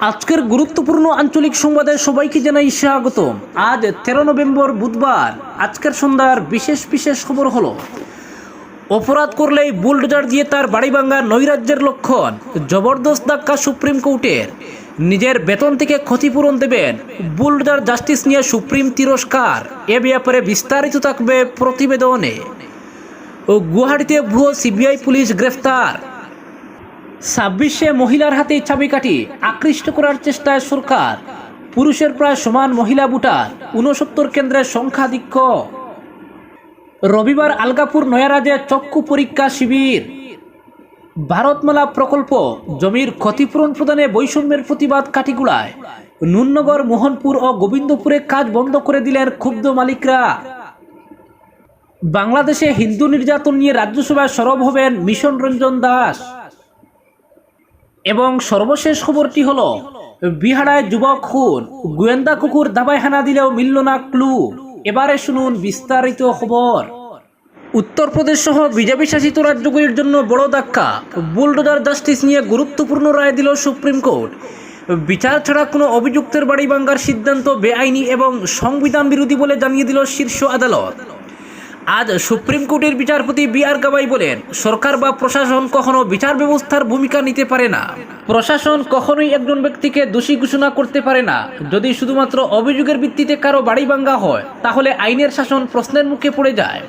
আজকের গুরুত্বপূর্ণ আঞ্চলিক সংবাদে সবাইকে জানাই স্বাগত। আজ তেরো নভেম্বর বুধবার, আজকের সন্ধ্যার বিশেষ বিশেষ খবর হলো, অপরাধ করলেই বুলডোজার দিয়ে তার বাড়ি ভাঙ্গা নৈরাজ্যের লক্ষণ, জবরদস্ত ধাক্কা সুপ্রিম কোর্টের। নিজের বেতন থেকে ক্ষতিপূরণ দেবেন বুলডোজার জাস্টিস নিয়ে সুপ্রিম তিরস্কার। এ ব্যাপারে বিস্তারিত থাকবে প্রতিবেদনে। ও গুয়াহাটিতে ভুয়ো সিবিআই পুলিশ গ্রেফতার। ছাব্বিশে মহিলার হাতে চাবিকাঠি আকৃষ্ট করার চেষ্টায় সরকার। পুরুষের প্রায় সমান মহিলা ভোটার, ঊনসত্তর কেন্দ্রের সংখ্যাধিক্য। রবিবার আলগাপুর নয়ারাজে চক্ষু পরীক্ষা শিবির। ভারতমালা প্রকল্প জমির ক্ষতিপূরণ প্রদানে বৈষম্যের প্রতিবাদ কাটিগুড়ায় নুননগর মোহনপুর ও গোবিন্দপুরে কাজ বন্ধ করে দিলেন ক্ষুব্ধ মালিকরা। বাংলাদেশে হিন্দু নির্যাতন নিয়ে রাজ্যসভায় সরব হবেন মিশন রঞ্জন দাস। এবং সর্বশেষ খবরটি হল, বিহারায় যুবক খুন। গোয়েন্দা কুকুর দাবায় হানা দিলেও মিলল না ক্লু। এবারে শুনুন বিস্তারিত খবর। উত্তরপ্রদেশ সহ বিজেপি শাসিত রাজ্যগুলির জন্য বড় ধাক্কা। বুলডোজার জাস্টিস নিয়ে গুরুত্বপূর্ণ রায় দিল সুপ্রিম কোর্ট। বিচার ছাড়া কোনো অভিযুক্তের বাড়ি ভাঙ্গার সিদ্ধান্ত বেআইনি এবং সংবিধান বিরোধী বলে জানিয়ে দিল শীর্ষ আদালত। আজ সুপ্রিম কোর্টের বিচারপতি বি আর গাবাই বলেন, সরকার বা প্রশাসন কখনো বিচার ব্যবস্থার ভূমিকা নিতে পারে না। প্রশাসন কখনোই একজন ব্যক্তিকে দোষী ঘোষণা করতে পারে না। যদি শুধুমাত্র অভিযোগের ভিত্তিতে কারও বাড়ি ভাঙ্গা হয়, তাহলে আইনের শাসন প্রশ্নের মুখে পড়ে যায়।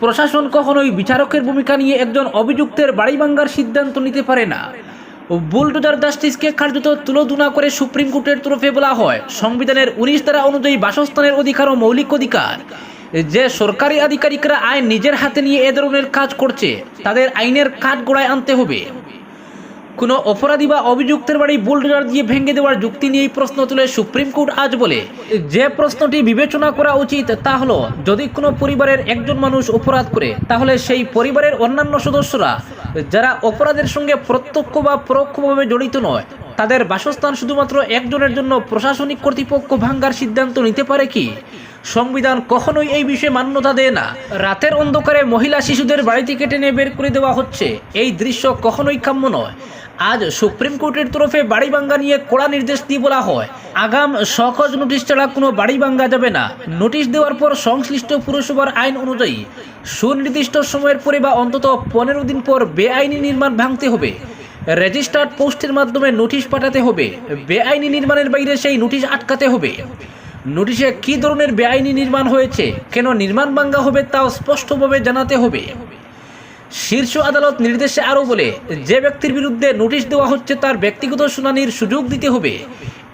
প্রশাসন কখনোই বিচারকের ভূমিকা নিয়ে একজন অভিযুক্তের বাড়ি ভাঙ্গার সিদ্ধান্ত নিতে পারে না। বুলডোজার জাস্টিসকে কার্যত তুলোধুনা করে সুপ্রিম কোর্টের তরফে বলা হয়, সংবিধানের উনিশ ধারা অনুযায়ী বাসস্থানের অধিকার ও মৌলিক অধিকার। যে সরকারি আধিকারিকরা আইন নিজের হাতে নিয়ে এ ধরনের কাজ করছে, তাদের আইনের কাঠ গোড়ায় আনতে হবে। কোনো অপরাধী বা অভিযুক্তের বাড়ি বুলডোজার দিয়ে ভেঙে দেওয়ার যুক্তি নিয়ে প্রশ্ন তুলে সুপ্রিম কোর্ট আজ বলে। যে প্রশ্নটি বিবেচনা করা উচিত তা হলো, যদি কোনো পরিবারের একজন মানুষ অপরাধ করে, তাহলে সেই পরিবারের অন্যান্য সদস্যরা, যারা অপরাধের সঙ্গে প্রত্যক্ষ বা পরোক্ষভাবে জড়িত নয়, তাদের বাসস্থান শুধুমাত্র একজনের জন্য প্রশাসনিক কর্তৃপক্ষ ভাঙ্গার সিদ্ধান্ত নিতে পারে কি? সংবিধান কখনোই এই বিষয়ে মান্যতা দেয় না। রাতের অন্ধকারে মহিলা শিশুদের বাড়ি থেকে টেনে বের করে দেওয়া হচ্ছে। এই দৃশ্য কখনোই কাম্য নয়। আজ সুপ্রিম কোর্টের তরফে বাড়ি ভাঙ্গা নিয়ে কড়া নির্দেশ দিয়ে বলা হয়, আগাম সহজ নোটিশ ছাড়া কোনো বাড়ি ভাঙ্গা যাবে না। নোটিশ দেওয়ার পর সংশ্লিষ্ট পুরসভার আইন অনুযায়ী সুনির্দিষ্ট সময়ের পরে বা অন্তত পনেরো দিন পর বেআইনি নির্মাণ ভাঙতে হবে। রেজিস্টার্ড পোস্টের মাধ্যমে নোটিশ পাঠাতে হবে। বেআইনি নির্মাণের বাইরে সেই নোটিশ আটকাতে হবে। নোটিশে কী ধরনের বেআইনি নির্মাণ হয়েছে? কেন নির্মাণ ভাঙ্গা হবে তাও স্পষ্টভাবে জানাতে হবে। শীর্ষ আদালত নির্দেশে আরও বলে, যে ব্যক্তির বিরুদ্ধে নোটিশ দেওয়া হচ্ছে তার ব্যক্তিগত শুনানির সুযোগ দিতে হবে।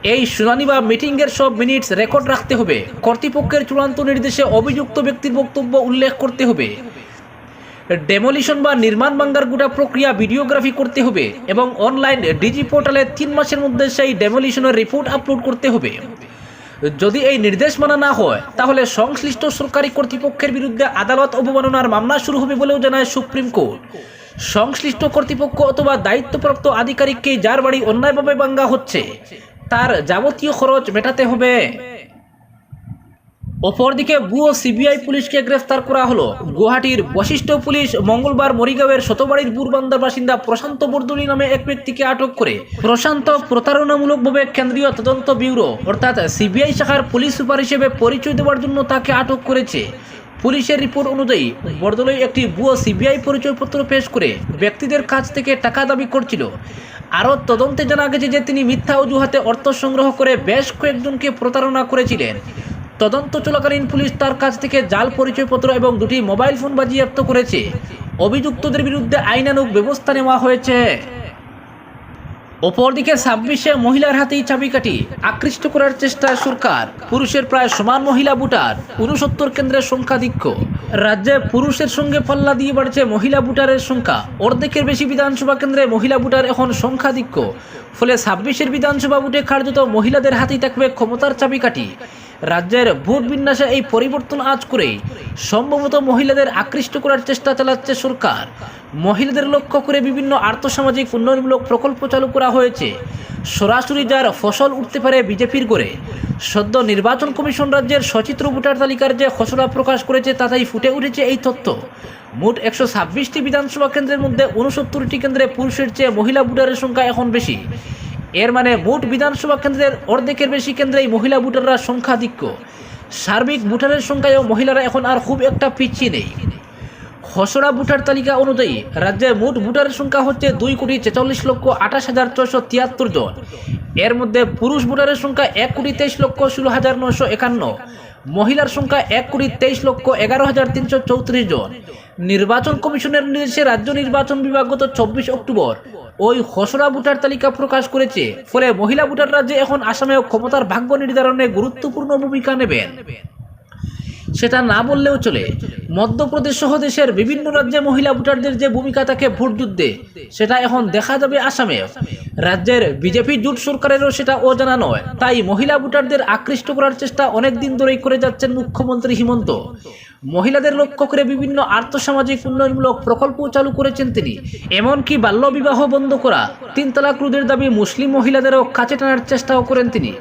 এই শুনানি বা মিটিংয়ের সব মিনিটস রেকর্ড রাখতে হবে। কর্তৃপক্ষের চূড়ান্ত নির্দেশে অভিযুক্ত ব্যক্তির বক্তব্য উল্লেখ করতে হবে। ডেমোলিশন বা নির্মাণ ভাঙ্গার গোটা প্রক্রিয়া ভিডিওগ্রাফি করতে হবে এবং অনলাইন ডিজি পোর্টালে তিন মাসের মধ্যে সেই ডেমোলিশনের রিপোর্ট আপলোড করতে হবে। যদি এই নির্দেশ মানা না হয়, তাহলে সংশ্লিষ্ট সরকারি কর্তৃপক্ষের বিরুদ্ধে আদালত অবমাননার মামলা শুরু হবে বলেও জানায় সুপ্রিম কোর্ট। সংশ্লিষ্ট কর্তৃপক্ষ অথবা দায়িত্বপ্রাপ্ত আধিকারিককে যার বাড়ি অন্যায়ভাবে ভাঙ্গা হচ্ছে, তার যাবতীয় খরচ মেটাতে হবে। অপরদিকে ভুয়ো সিবিআই পুলিশকে গ্রেফতার করা হলো। গুয়াহাটির বশিষ্ঠ পুলিশ মঙ্গলবার মরিগাঁওয়ের শতবাড়ির বুরবান্দার বাসিন্দা প্রশান্ত বর্দুলি নামে এক ব্যক্তিকে আটক করে। প্রশান্ত প্রতারণামূলকভাবে কেন্দ্রীয় তদন্ত ব্যুরো, অর্থাৎ সিবিআই শাখার পুলিশ সুপার হিসেবে পরিচয় দেওয়ার জন্য তাকে আটক করেছে। পুলিশের রিপোর্ট অনুযায়ী, বরদলৈ একটি ভুয়ো সিবিআই পরিচয়পত্র পেশ করে ব্যক্তিদের কাছ থেকে টাকা দাবি করছিল। আরও তদন্তে জানা গেছে যে তিনি মিথ্যা অজুহাতে অর্থ সংগ্রহ করে বেশ কয়েকজনকে প্রতারণা করেছিলেন। তদন্ত চলাকালীন পুলিশ তার কাছ থেকে জাল পরিচয়পত্র এবং দুটি মোবাইল ফোন বাজেয়াপ্ত করেছে। অভিযুক্তদের বিরুদ্ধে আইনানুগ ব্যবস্থা নেওয়া হয়েছে। অপরদিকে ছাব্বিশে মহিলার হাতেই চাবিকাঠি আকৃষ্ট করার চেষ্টা সরকার। পুরুষের প্রায় সমান মহিলা ভোটার উনসত্তর কেন্দ্রের সংখ্যাধিক্য রাজ্যে পুরুষের সঙ্গে পাল্লা দিয়ে বাড়ছে মহিলা ভোটারের সংখ্যা। অর্ধেকের বেশি বিধানসভা কেন্দ্রে মহিলা ভোটার এখন সংখ্যাধিক্য ফলে ছাব্বিশের বিধানসভা ভোটে কার্যত মহিলাদের হাতেই থাকবে ক্ষমতার চাবিকাঠি। রাজ্যের ভোট বিন্যাসে এই পরিবর্তন আজ করে সম্ভবত মহিলাদের আকৃষ্ট করার চেষ্টা চালাচ্ছে সরকার। মহিলাদের লক্ষ্য করে বিভিন্ন আর্থসামাজিক উন্নয়নমূলক প্রকল্প চালু করা হয়েছে। সরাসরি যার ফসল উঠতে পারে বিজেপির করে। সদ্য নির্বাচন কমিশন রাজ্যের সচিত্র ভোটার তালিকার যে খসড়া প্রকাশ করেছে তাতেই ফুটে উঠেছে এই তথ্য। মোট একশো ছাব্বিশটি বিধানসভা কেন্দ্রের মধ্যে উনসত্তরটি কেন্দ্রে পুরুষের চেয়ে মহিলা ভোটারের সংখ্যা এখন বেশি। এর মানে মোট বিধানসভা কেন্দ্রের অর্ধেকের বেশি কেন্দ্রেই মহিলা ভোটাররা সংখ্যাধিক্য। সার্বিক ভোটারের সংখ্যায়ও মহিলারা এখন আর খুব একটা পিছিয়ে নেই। খসড়া ভোটার তালিকা অনুযায়ী রাজ্যে মোট ভোটারের সংখ্যা হচ্ছে দুই কোটি ছেচল্লিশ লক্ষ আঠাশ হাজার ছয়শো তিয়াত্তর জন। এর মধ্যে পুরুষ ভোটারের সংখ্যা এক কোটি তেইশ লক্ষ ষোলো হাজার নশো একান্ন। মহিলার সংখ্যা এক কোটি তেইশ লক্ষ এগারো হাজার তিনশো চৌত্রিশ জন। নির্বাচন কমিশনের নির্দেশে রাজ্য নির্বাচন বিভাগ গত চব্বিশ অক্টোবর ওই খসড়া ভোটার তালিকা প্রকাশ করেছে। ফলে মহিলা ভোটাররা যে এখন আসামেও ক্ষমতার ভাগ্য নির্ধারণে গুরুত্বপূর্ণ ভূমিকা নেবেন। সেটা না বললেও চলে। মধ্যপ্রদেশ সহ দেশের বিভিন্ন রাজ্যে মহিলা ভোটারদের যে ভূমিকা থাকে ভোট যুদ্ধে, সেটা এখন দেখা যাবে আসামে। রাজ্যের বিজেপি জোট সরকারেরও সেটা অজানা নয়। তাই মহিলা ভোটারদের আকৃষ্ট করার চেষ্টা অনেক দিন ধরেই করে যাচ্ছেন মুখ্যমন্ত্রী হিমন্ত। মহিলাদের লক্ষ্য করে বিভিন্ন আর্থসামাজিক উন্নয়নমূলক প্রকল্প চালু করেছেন তিনি। এমনকি বাল্যবিবাহ বন্ধ করা তিন তালাক রোধের দাবি মুসলিম মহিলাদেরও কাছে টানার চেষ্টাও করেন তিনি।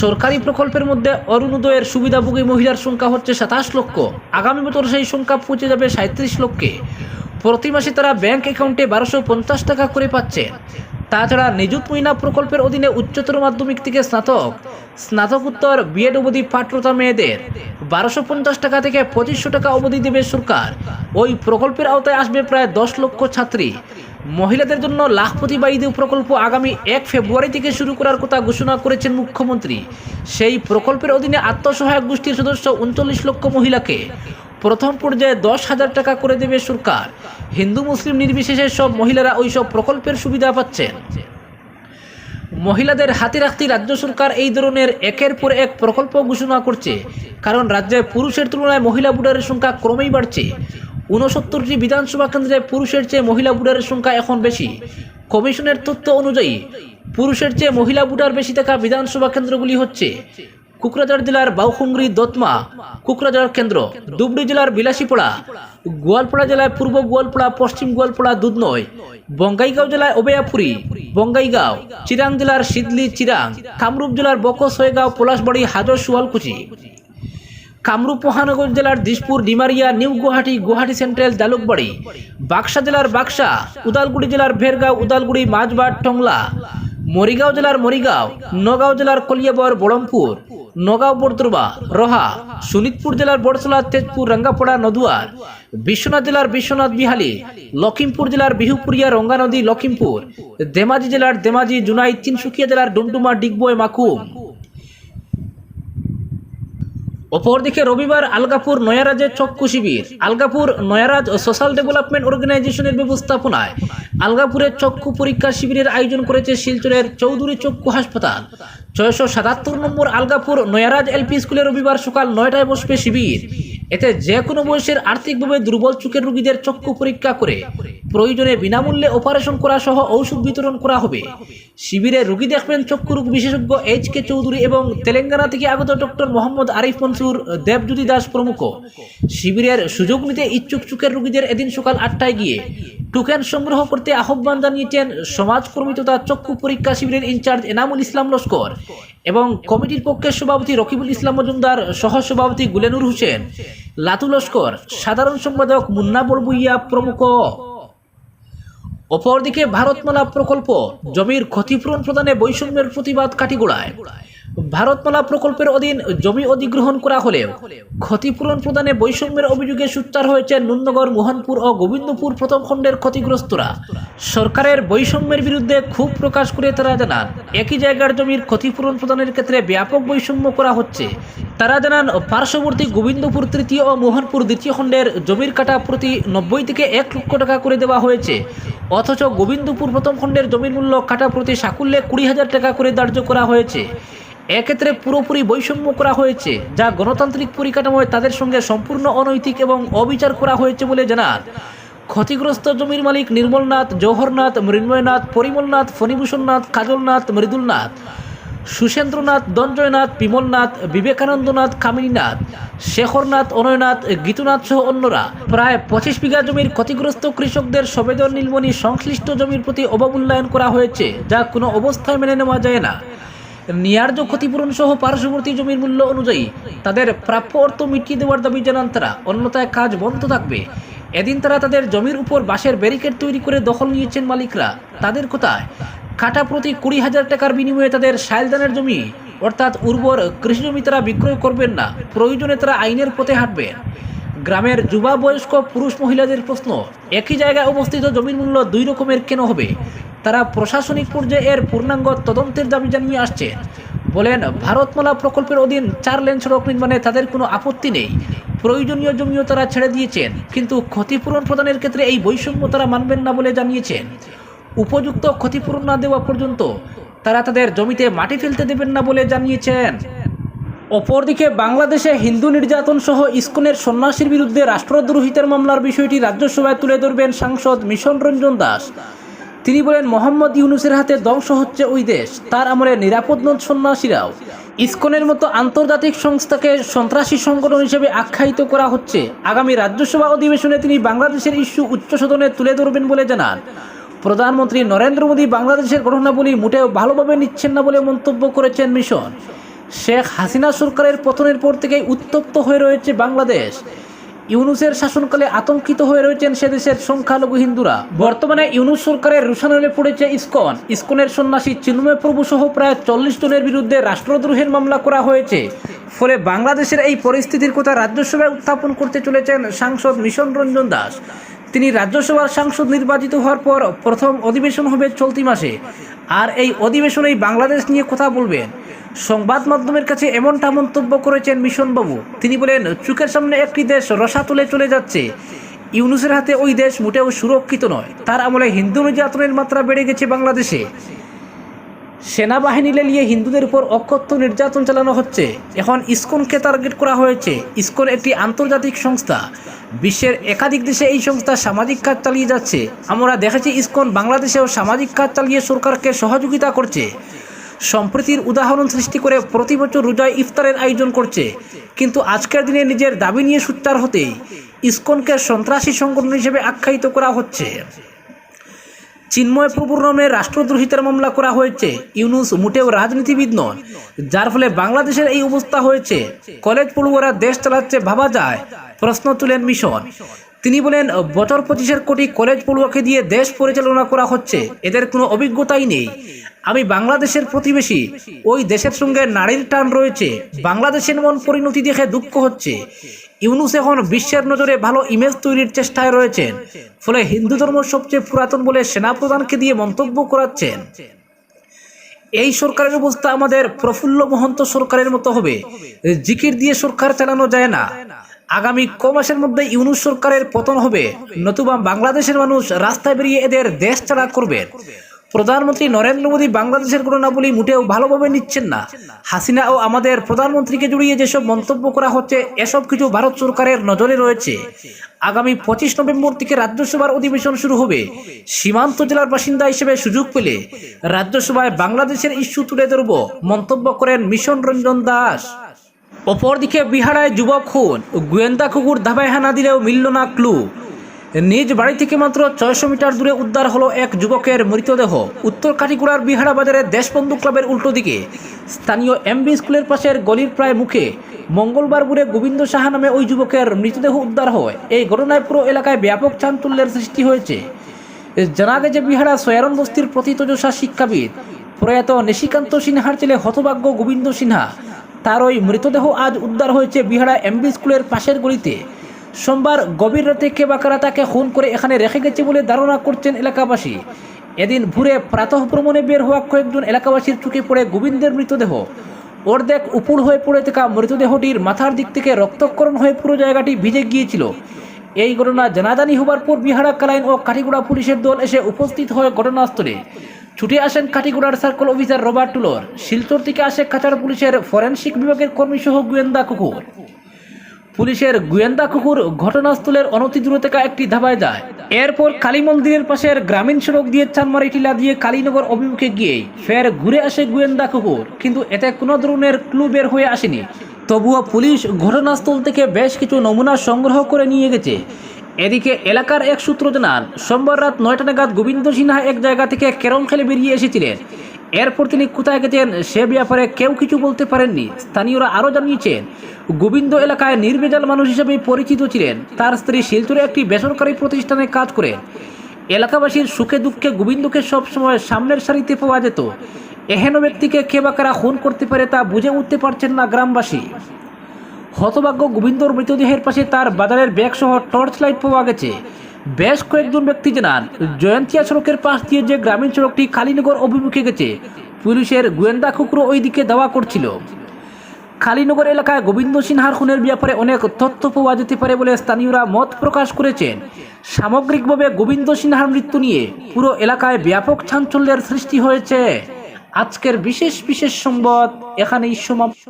সরকারি প্রকল্পের মধ্যে অরুণোদয়ের সুবিধাভোগী মহিলার সংখ্যা হচ্ছে সাতাশ লক্ষ। আগামী বছর সেই সংখ্যা পৌঁছে যাবে সাঁত্রিশ লক্ষে। প্রতি মাসে তারা ব্যাংক অ্যাকাউন্টে বারোশো পঞ্চাশ টাকা করে পাচ্ছে। তাছাড়া নিযুত মহিলা প্রকল্পের অধীনে উচ্চতর মাধ্যমিক থেকে স্নাতক। স্নাতকোত্তর বিএড অবধি পাঠরতা মেয়েদের। বারোশো পঞ্চাশ টাকা থেকে পঁচিশশো টাকা অবধি দেবে সরকার। ওই প্রকল্পের আওতায় আসবে প্রায় দশ লক্ষ ছাত্রী। মহিলাদের জন্য লাখপতি বাড়িদু প্রকল্প আগামী এক ফেব্রুয়ারি থেকে শুরু করার কথা ঘোষণা করেছেন মুখ্যমন্ত্রী। সেই প্রকল্পের অধীনে আত্মসহায়ক গোষ্ঠীর সদস্য উনচল্লিশ লক্ষ মহিলাকে। প্রথম পর্যায়ে দশ হাজার টাকা করে দেবে সরকার। হিন্দু, মুসলিম নির্বিশেষে সব মহিলারা ওইসব প্রকল্পের সুবিধা পাচ্ছেন। মহিলাদের হাতে রাখতে রাজ্য সরকার এই ধরনের একের পর এক প্রকল্প ঘোষণা করছে। কারণ রাজ্যে পুরুষের তুলনায় মহিলা ভোটারের সংখ্যা ক্রমেই বাড়ছে। ঊনসত্তরটি বিধানসভা কেন্দ্রে পুরুষের চেয়ে মহিলা ভোটারের সংখ্যা এখন বেশি। কমিশনের তথ্য অনুযায়ী পুরুষের চেয়ে মহিলা ভোটার বেশি থাকা বিধানসভা কেন্দ্রগুলি হচ্ছে কুকরাঝাড় জেলার বাউখুংরি দতমা কুকরাঝাড় কেন্দ্র। ধুবড়ি জেলার বিলাসীপাড়া, গোয়ালপাড়া জেলায় পূর্ব গোয়ালপাড়া, পশ্চিম গোয়ালপাড়া দুধনয় বঙ্গাইগাঁও জেলায় অবেয়াপুরি বঙ্গাইগাঁও, চিরাং জেলার সিদলি, চিরাং, কামরূপ জেলার বকস হয়েগাঁও পলাশবাড়ি, হাজর সুয়ালকুচি। কামরূপ মহানগর জেলার দিশপুর, ডিমারিয়া, নিউ গুয়াহাটি গুয়াহাটি সেন্ট্রাল, জালুকবাড়ি, বাক্সা জেলার বাক্সা, উদালগুড়ি জেলার ভেরগাঁও, উদালগুড়ি মাঝবাট টংলা, মরিগাঁও জেলার মরিগাঁও, নগাঁও জেলার কলিয়াবর, বড়মপুর। নগাঁও বর্দুরবা রহা শোনিতপুর জেলার বড়সলা তেজপুর, রাঙ্গাপাড়া নদুয়ার বিশ্বনাথ জেলার বিশ্বনাথ বিহালি লখিমপুর জেলার বিহুপুরিয়া, রঙ্গানদী লখিমপুর ধেমাজি জেলার ধেমাজি জুনাই তিনসুকিয়া জেলার ডুমডুমা, ডিগবয়, মাকুম। অপরদিকে রবিবার আলগাপুর নয়ারাজের চক্ষু শিবির। আলগাপুর নয়ারাজ সোশ্যাল ডেভেলপমেন্ট অর্গানাইজেশনের ব্যবস্থাপনায় আলগাপুরের চক্ষু পরীক্ষা শিবিরের আয়োজন করেছে শিলচরের চৌধুরী চক্ষু হাসপাতাল। ছয়শো সাতাত্তর নম্বর আলগাপুর নয়ারাজ এলপি স্কুলে রবিবার সকাল নয়টায় বসবে শিবির। এতে যে কোনো বয়সের আর্থিকভাবে দুর্বল চোখের রোগীদের চক্ষু পরীক্ষা করে প্রয়োজনে বিনামূল্যে অপারেশন করা সহ ঔষধ বিতরণ করা হবে। শিবিরে রোগী দেখবেন চক্ষু রোগ বিশেষজ্ঞ এইচ কে চৌধুরী এবং তেলেঙ্গানা থেকে আগত ডক্টর মোহাম্মদ আরিফ মনসুর দেবজ্যোতি দাস প্রমুখ। শিবিরের সুযোগ নিতে ইচ্ছুক চোখের রোগীদের এদিন সকাল আটটায় গিয়ে টোকেন সংগ্রহ করতে আহ্বান জানিয়েছেন সমাজকর্মী তথা চক্ষু পরীক্ষা শিবিরের ইনচার্জ এনামুল ইসলাম লস্কর। এবং কমিটির পক্ষে সভাপতি রকিবুল ইসলাম মজুমদার সহ সভাপতি গুলেনুর হোসেন। লাতু লস্কর, সাধারণ সম্পাদক মুন্না বড়বুইয়া প্রমুখ। অপরদিকে ভারতমালা প্রকল্প, জমির ক্ষতিপূরণ প্রদানে বৈষম্যের প্রতিবাদ কাটিগোড়ায়। ভারতমালা প্রকল্পের অধীন জমি অধিগ্রহণ করা হলেও ক্ষতিপূরণ প্রদানে বৈষম্যের অভিযোগে সুচ্চার হয়েছে নুননগর মোহনপুর ও গোবিন্দপুর প্রথম খণ্ডের ক্ষতিগ্রস্তরা। সরকারের বৈষম্যের বিরুদ্ধে ক্ষোভ প্রকাশ করে তারা জানান, একই জায়গার জমির ক্ষতিপূরণ প্রদানের ক্ষেত্রে ব্যাপক বৈষম্য করা হচ্ছে। তারা জানান, পার্শ্ববর্তী গোবিন্দপুর তৃতীয় ও মোহনপুর দ্বিতীয় খণ্ডের জমির কাটা প্রতি নব্বই থেকে এক লক্ষ টাকা করে দেওয়া হয়েছে। অথচ গোবিন্দপুর প্রথম খণ্ডের জমির মূল্য কাটা প্রতি সাকুল্যে কুড়ি হাজার টাকা করে ধার্য করা হয়েছে। এক্ষেত্রে পুরোপুরি বৈষম্য করা হয়েছে, যা গণতান্ত্রিক পরিকাঠামোয় তাদের সঙ্গে সম্পূর্ণ অনৈতিক এবং অবিচার করা হয়েছে বলে জানান। ক্ষতিগ্রস্ত জমির মালিক নির্মলনাথ, জওহরনাথ, মৃন্ময়নাথ, পরিমলনাথ, ফণিভূষণনাথ, কাজলনাথ, মৃদুলনাথ সুশেন্দ্রনাথ দঞ্জয়নাথ, বিমলনাথ, বিবেকানন্দনাথ, কামিনীনাথ, শেখরনাথ, অনয়নাথ, গীতুনাথ সহ অন্যরা। প্রায় পঁচিশ বিঘা জমির ক্ষতিগ্রস্ত কৃষকদের সবেদন নীলমণি সংশ্লিষ্ট জমির প্রতি অবমূল্যায়ন করা হয়েছে, যা কোনো অবস্থায় মেনে নেওয়া যায় না। ন্যায্য ক্ষতিপূরণ সহ পার্শ্ববর্তী জমির মূল্য অনুযায়ী তাদের প্রাপ্য অর্থ মিটিয়ে দেওয়ার দাবি জানান তারা। অন্যথায় কাজ বন্ধ থাকবে। এদিন তারা তাদের জমির উপর বাঁশের ব্যারিকেড তৈরি করে দখল নিয়েছেন মালিকরা। তাদের কোথায়? কাটা প্রতি কুড়ি হাজার টাকার বিনিময়ে তাদের সাইলদানের জমি, অর্থাৎ উর্বর কৃষি জমি তারা বিক্রয় করবেন না। প্রয়োজনে তারা আইনের পথে হাঁটবেন। গ্রামের যুবা বয়স্ক পুরুষ মহিলাদের প্রশ্ন, একই জায়গায় অবস্থিত জমির মূল্য দুই রকমের কেন হবে? তারা প্রশাসনিক পর্যায়ে এর পূর্ণাঙ্গ তদন্তের দাবি জানিয়ে আসছে। বলেন, ভারতমালা প্রকল্পের অধীন চার লেন সড়ক নির্মাণে তাদের কোনো আপত্তি নেই। প্রয়োজনীয় জমিও তারা ছেড়ে দিয়েছেন, কিন্তু ক্ষতিপূরণ প্রদানের ক্ষেত্রে এই বৈষম্য তারা মানবেন না বলে জানিয়েছেন। উপযুক্ত ক্ষতিপূরণ না দেওয়া পর্যন্ত তারা তাদের জমিতে মাটি ফেলতে দেবেন না বলে জানিয়েছেন। অপরদিকে বাংলাদেশে হিন্দু নির্যাতন সহ ইস্কনের সন্ন্যাসীর বিরুদ্ধে রাষ্ট্রদ্রোহিতার মামলার বিষয়টি রাজ্যসভায় তুলে ধরবেন সাংসদ মিশন রঞ্জন দাস। তিনি বলেন, মোহাম্মদ ইউনুসের হাতে ধ্বংস হচ্ছে ওই দেশ। তার আমলে নিরাপদ নদ সন্ন্যাসীরাও। ইসকনের মতো আন্তর্জাতিক সংস্থাকে সন্ত্রাসী সংগঠন হিসেবে আখ্যায়িত করা হচ্ছে। আগামী রাজ্যসভা অধিবেশনে তিনি বাংলাদেশের ইস্যু উচ্চ সদনে তুলে ধরবেন বলে জানান। প্রধানমন্ত্রী নরেন্দ্র মোদী বাংলাদেশের ঘটনাবলী মোটেও ভালোভাবে নিচ্ছেন না বলে মন্তব্য করেছেন মিশন। শেখ হাসিনা সরকারের পতনের পর থেকেই উত্তপ্ত হয়ে রয়েছে বাংলাদেশ। ইউনুসের শাসনকালে আতঙ্কিত হয়ে রয়েছেন সে দেশের সংখ্যালঘু হিন্দুরা। বর্তমানে ইউনুস সরকারের রুশানলে পড়েছে ইস্কন। ইস্কনের সন্ন্যাসী চিন্ময় প্রভু সহ প্রায় চল্লিশ জনের বিরুদ্ধে রাষ্ট্রদ্রোহের মামলা করা হয়েছে। ফলে বাংলাদেশের এই পরিস্থিতির কথা রাজ্যসভায় উত্থাপন করতে চলেছেন সাংসদ মিশন রঞ্জন দাস। তিনি রাজ্যসভার সাংসদ নির্বাচিত হওয়ার পর প্রথম অধিবেশন হবে চলতি মাসে। আর এই অধিবেশনেই বাংলাদেশ নিয়ে কথা বলবেন। সংবাদ মাধ্যমের কাছে এমনটা মন্তব্য করেছেন মিশনবাবু। তিনি বলেন চুকের সামনে একটি দেশ রসা তুলে চলে যাচ্ছে। ইউনুসের হাতে ওই দেশ মোটেও সুরক্ষিত নয়। তার আমলে হিন্দু নির্যাতনের মাত্রা বেড়ে গেছে বাংলাদেশে। সেনাবাহিনী লেলিয়ে হিন্দুদের উপর অকথ্য নির্যাতন চালানো হচ্ছে। এখন ইসকনকে টার্গেট করা হয়েছে। ইসকন একটি আন্তর্জাতিক সংস্থা। বিশ্বের একাধিক দেশে এই সংস্থা সামাজিক কাজ চালিয়ে যাচ্ছে। আমরা দেখেছি ইসকন বাংলাদেশেও সামাজিক কাজ চালিয়ে সরকারকে সহযোগিতা করছে। সম্প্রীতির উদাহরণ সৃষ্টি করে প্রতি বছর রোজায় ইফতারের আয়োজন করছে। কিন্তু আজকের দিনে নিজের দাবি নিয়ে সুচ্চার হতেই ইসকনকে সন্ত্রাসী সংগঠন হিসেবে আখ্যায়িত করা হচ্ছে। চিন্ময় প্রভুর নামে রাষ্ট্রদ্রোহিতার মামলা করা হয়েছে। ইউনুস মোটেও রাজনীতিবিদ নন। যার ফলে বাংলাদেশের এই অবস্থা হয়েছে। কলেজ পড়ুয়ারা দেশ চালাচ্ছে ভাবা যায়। প্রশ্ন তুলেন মিশন। তিনি বলেন, বছর পঁচিশের কোটি কলেজ পড়ুয়াকে দিয়ে দেশ পরিচালনা করা হচ্ছে। এদের কোনো অভিজ্ঞতাই নেই। আমি বাংলাদেশের প্রতিবেশী। ওই দেশের সঙ্গে নারীর টান রয়েছে। বাংলাদেশের মন পরিণতি দেখে দুঃখ হচ্ছে। ইউনুস এখন বিশ্বের নজরে ভালো ইমেজ তৈরির চেষ্টায় রয়েছেন। ফলে হিন্দু ধর্ম সবচেয়ে পুরাতন বলে সেনাপ্রধানকে দিয়ে মন্তব্য করাচ্ছেন। এই সরকারের অবস্থা আমাদের প্রফুল্ল মহন্ত সরকারের মতো হবে। জিকির দিয়ে সরকার চালানো যায় না। আগামী ক মাসের মধ্যে ইউনুস সরকারের পতন হবে। নতুবা বাংলাদেশের মানুষ রাস্তায় বেরিয়ে এদের দেশ ছাড়া করবে। প্রধানমন্ত্রী নরেন্দ্র মোদী বাংলাদেশের ঘটনাবলী মোটেও ভালোভাবে নিচ্ছেন না। হাসিনা ও আমাদের প্রধানমন্ত্রীকে জড়িয়ে যেসব মন্তব্য করা হচ্ছে, এসব কিছু ভারত সরকারের নজরে রয়েছে। আগামী পঁচিশ নভেম্বর থেকে রাজ্যসভার অধিবেশন শুরু হবে। সীমান্ত জেলার বাসিন্দা হিসেবে সুযোগ পেলে রাজ্যসভায় বাংলাদেশের ইস্যু তুলে ধরব, মন্তব্য করেন মিশন রঞ্জন দাস। অপরদিকে বিহারায় যুবক খুন গোয়েন্দা কুকুর ধাবায় হানা দিলেও মিলল না ক্লু। নিজ বাড়ি থেকে মাত্র ছয়শো মিটার দূরে উদ্ধার হলো এক যুবকের মৃতদেহ। উত্তর কাটিগুড়ার বিহারা বাজারের দেশবন্ধু ক্লাবের উল্টো দিকে। স্থানীয় এমবি স্কুলের পাশের গলির প্রায় মুখে মঙ্গলবার ভোরে গোবিন্দ সাহা নামে ওই যুবকের মৃতদেহ উদ্ধার হয়। এই ঘটনায় পুরো এলাকায় ব্যাপক চাঞ্চল্যের সৃষ্টি হয়েছে। জানা গেছে বিহারা সয়ারন বস্তির প্রথিতযশা শিক্ষাবিদ প্রয়াত নিশিকান্ত সিনহার ছেলে হতভাগ্য গোবিন্দ সিনহা। তার ওই মৃতদেহ আজ উদ্ধার হয়েছে বিহারা এমবি স্কুলের পাশের গলিতে। সোমবার গভীর রাতে কে বাকারা তাকে খুন করে এখানে রেখে গেছে বলে ধারণা করছেন এলাকাবাসী। এদিন ভোরে প্রাতঃ ভ্রমণে বের হওয়া কয়েকজন এলাকাবাসীর চোখে পড়ে গোবিন্দের মৃতদেহ। অর্ধেক উপুর হয়ে পড়ে থাকা মৃতদেহটির মাথার দিক থেকে রক্তক্ষরণ হয়ে পুরো জায়গাটি ভিজে গিয়েছিল। এই ঘটনা জানাজানি হবার পর বিহারা কালাইন ও কাঠিগুড়া পুলিশের দল এসে উপস্থিত হয় ঘটনাস্থলে ছুটে আসেন কাঠিগুড়ার সার্কেল অফিসার রবার্ট টুলর। শিলচর থেকে আসে কাছাড় পুলিশের ফরেনসিক বিভাগের কর্মী সহ গোয়েন্দা কুকুর। পুলিশের গোয়েন্দা কুকুর ঘটনাস্থলের অনতি দূরে থাকা একটি ধাবায় যায়। এরপর কালী মন্দিরের পাশের গ্রামীণ সড়ক দিয়ে চানমারি টিলা দিয়ে কালীনগর অভিমুখে গিয়ে ফের ঘুরে আসে গোয়েন্দা কুকুর, কিন্তু এতে কোনো ধরনের ক্লু বের হয়ে আসেনি। তবুও পুলিশ ঘটনাস্থল থেকে বেশ কিছু নমুনা সংগ্রহ করে নিয়ে গেছে। এদিকে এলাকার এক সূত্র জানান, সোমবার রাত নয়টা নাগাদ গোবিন্দ সিনহা এক জায়গা থেকে ক্যারম খেলে বেরিয়ে এসেছিলেন। এরপর তিনি কোথায় গেছেন সে ব্যাপারে কেউ কিছু বলতে পারেননি, স্থানীয়রা আরও জানিয়েছেন, গোবিন্দ এলাকায় নির্বেজাল মানুষ হিসেবে পরিচিত ছিলেন। তার স্ত্রী শিলচরে একটি বেসরকারি প্রতিষ্ঠানে কাজ করেন। এলাকাবাসীর সুখে দুঃখে গোবিন্দকে সবসময় সামনের সারিতে পাওয়া যেত। এহেন ব্যক্তিকে কে বা কারা খুন করতে পারে তা বুঝে উঠতে পারছেন না গ্রামবাসী। হতভাগ্য গোবিন্দর মৃতদেহের পাশে তার বাজারের ব্যাগ সহ টর্চ লাইট পাওয়া গেছে। বেশ কয়েকজন ব্যক্তি জানান, জয়ন্তিয়া সড়কের পাশ দিয়ে যে গ্রামীণ সড়কটি কালীনগর অভিমুখে গেছে, পুলিশের গোয়েন্দা কুকুরও ওই দিকে দাওয়া করছিল। কালীনগর এলাকায় গোবিন্দ সিনহার খুনের ব্যাপারে অনেক তথ্য পাওয়া যেতে পারে বলে স্থানীয়রা মত প্রকাশ করেছেন। সামগ্রিকভাবে গোবিন্দ সিনহার মৃত্যু নিয়ে পুরো এলাকায় ব্যাপক চাঞ্চল্যের সৃষ্টি হয়েছে। আজকের বিশেষ বিশেষ সংবাদ এখানেই সমাপ্ত।